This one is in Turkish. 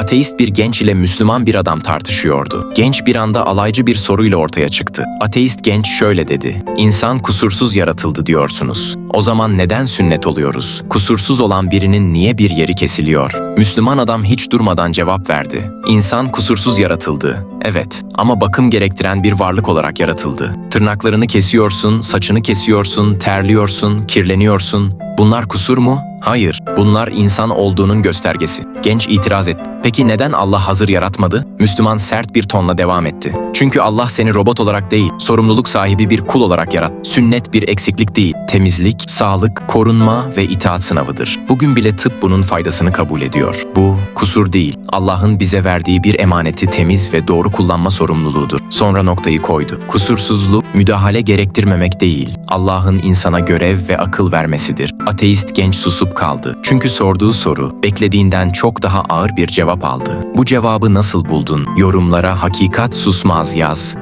Ateist bir genç ile Müslüman bir adam tartışıyordu. Genç bir anda alaycı bir soruyla ortaya çıktı. Ateist genç şöyle dedi. İnsan kusursuz yaratıldı diyorsunuz. O zaman neden sünnet oluyoruz? Kusursuz olan birinin niye bir yeri kesiliyor? Müslüman adam hiç durmadan cevap verdi. İnsan kusursuz yaratıldı. Evet ama bakım gerektiren bir varlık olarak yaratıldı. Tırnaklarını kesiyorsun, saçını kesiyorsun, terliyorsun, kirleniyorsun. Bunlar kusur mu? Hayır, bunlar insan olduğunun göstergesi. Genç itiraz etti. Peki neden Allah hazır yaratmadı? Müslüman sert bir tonla devam etti. Çünkü Allah seni robot olarak değil, sorumluluk sahibi bir kul olarak yarat. Sünnet bir eksiklik değil, temizlik, sağlık, korunma ve itaat sınavıdır. Bugün bile tıp bunun faydasını kabul ediyor. Bu kusur değil, Allah'ın bize verdiği bir emaneti temiz ve doğru kullanma sorumluluğudur. Sonra noktayı koydu. Kusursuzluk, müdahale gerektirmemek değil, Allah'ın insana görev ve akıl vermesidir. Ateist genç susup kaldı. Çünkü sorduğu soru beklediğinden çok daha ağır bir cevap aldı. Bu cevabı nasıl buldun? Yorumlara hakikat susmaz yaz.